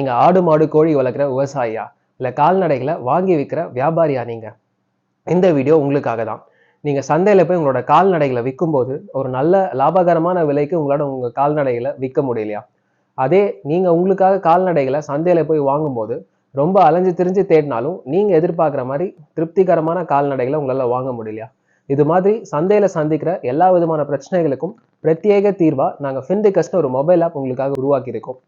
நீங்கள் ஆடு மாடு கோழி வளர்க்குற விவசாயியா? இல்லை கால்நடைகளை வாங்கி விற்கிற வியாபாரியா நீங்கள் இந்த வீடியோ உங்களுக்காக தான். நீங்கள் சந்தையில் போய் உங்களோட கால்நடைகளை விற்கும்போது ஒரு நல்ல லாபகரமான விலைக்கு உங்களோட உங்கள் கால்நடைகளை விற்க முடியலையா? அதே நீங்கள் உங்களுக்காக கால்நடைகளை சந்தையில் போய் வாங்கும்போது ரொம்ப அலைஞ்சு திரிஞ்சு தேடினாலும் நீங்கள் எதிர்பார்க்குற மாதிரி திருப்திகரமான கால்நடைகளை உங்களால் வாங்க முடியலையா? இது மாதிரி சந்தையில் சந்திக்கிற எல்லா விதமான பிரச்சனைகளுக்கும் பிரத்யேக தீர்வாக நாங்கள் ஃபிண்டிகஸ்னு ஒரு மொபைல் ஆப் உங்களுக்காக உருவாக்கியிருக்கோம்.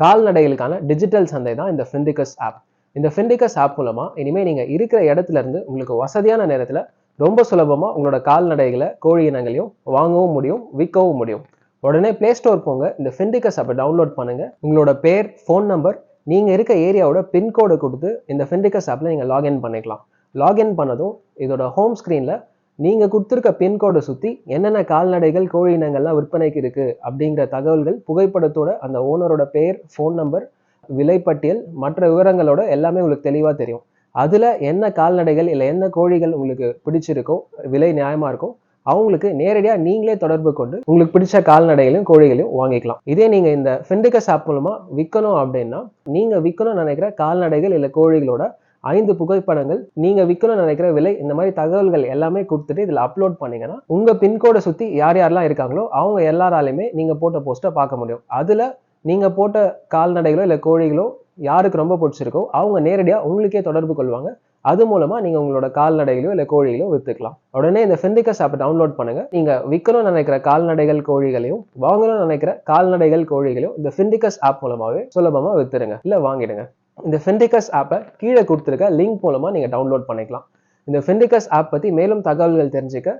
கால்நடைகளுக்கான டிஜிட்டல் சந்தை தான் இந்த ஃபிண்டிகஸ் ஆப் இந்த ஃபிண்டிகஸ் ஆப் மூலமாக இனிமேல் நீங்கள் இருக்கிற இடத்துல இருந்து உங்களுக்கு வசதியான நேரத்தில் ரொம்ப சுலபமாக உங்களோட கால்நடைகளை கோழி இனங்களையும் வாங்கவும் முடியும் விற்கவும் முடியும். உடனே ப்ளே ஸ்டோர் போங்க. இந்த ஃபிண்டிகஸ் ஆப்பை டவுன்லோட் பண்ணுங்கள் உங்களோட பேர் ஃபோன் நம்பர் நீங்கள் இருக்க ஏரியாவோட பின்கோடை கொடுத்து இந்த ஃபிண்டிகஸ் ஆப்பில் நீங்கள் லாகின் பண்ணிக்கலாம். லாகின் பண்ணதும் இதோட ஹோம் ஸ்க்ரீனில் நீங்கள் கொடுத்துருக்க பின்கோடை சுற்றி என்னென்ன கால்நடைகள் கோழி இனங்கள்லாம் விற்பனைக்கு இருக்குது அப்படிங்கிற தகவல்கள் புகைப்படத்தோட அந்த ஓனரோட பேர் ஃபோன் நம்பர் விலைப்பட்டியல் மற்ற விவரங்களோட எல்லாமே உங்களுக்கு தெளிவாக தெரியும். அதில் என்ன கால்நடைகள் இல்லை என்ன கோழிகள் உங்களுக்கு பிடிச்சிருக்கோ விலை நியாயமாக இருக்கோ அவங்களுக்கு நேரடியாக நீங்களே தொடர்பு கொண்டு உங்களுக்கு பிடிச்ச கால்நடைகளையும் கோழிகளையும் வாங்கிக்கலாம். இதே நீங்கள் இந்த ஃபிண்டிகஸ் ஆப் மூலமாக விற்கணும் அப்படின்னா நீங்கள் விற்கணும்னு நினைக்கிற கால்நடைகள் இல்லை கோழிகளோட ஐந்து புகைப்படங்கள் நீங்கள் விற்கணும்னு நினைக்கிற விலை இந்த மாதிரி தகவல்கள் எல்லாமே கொடுத்துட்டு இதில் அப்லோட் பண்ணீங்கன்னா உங்கள் பின்கோடை சுற்றி யார் யாரெல்லாம் இருக்காங்களோ அவங்க எல்லாராலையுமே நீங்கள் போட்ட போஸ்ட்டை பார்க்க முடியும். அதில் நீங்கள் போட்ட கால்நடைகளோ இல்லை கோழிகளோ யாருக்கு ரொம்ப பிடிச்சிருக்கோ அவங்க நேரடியாக உங்களுக்கே தொடர்பு கொள்வாங்க. அது மூலமாக நீங்கள் உங்களோட கால்நடைகளையோ இல்லை கோழிகளையோ விற்றுக்கலாம் உடனே இந்த ஃபிண்டிகஸ் ஆப் டவுன்லோட் பண்ணுங்கள் நீங்கள் விற்கணும்னு நினைக்கிற கால்நடைகள் கோழிகளையும் வாங்கணும்னு நினைக்கிற கால்நடைகள் கோழிகளையும் இந்த ஃபிண்டிகஸ் ஆப் மூலமாகவே சுலபமாக விற்றுடுங்க இல்லை வாங்கிடுங்க. இந்த ஃபென்டிகஸ் ஆப்பை கீழே கொடுத்துருக்க லிங்க் மூலமா நீங்க டவுன்லோட் பண்ணிக்கலாம். இந்த ஃபென்டிகஸ் ஆப் பத்தி மேலும் தகவல்கள் தெரிஞ்சுக்க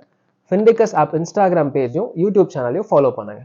ஃபென்டிகஸ் ஆப் இன்ஸ்டாகிராம் பேஜும் யூடியூப் சேனலையும் ஃபாலோ பண்ணுங்க.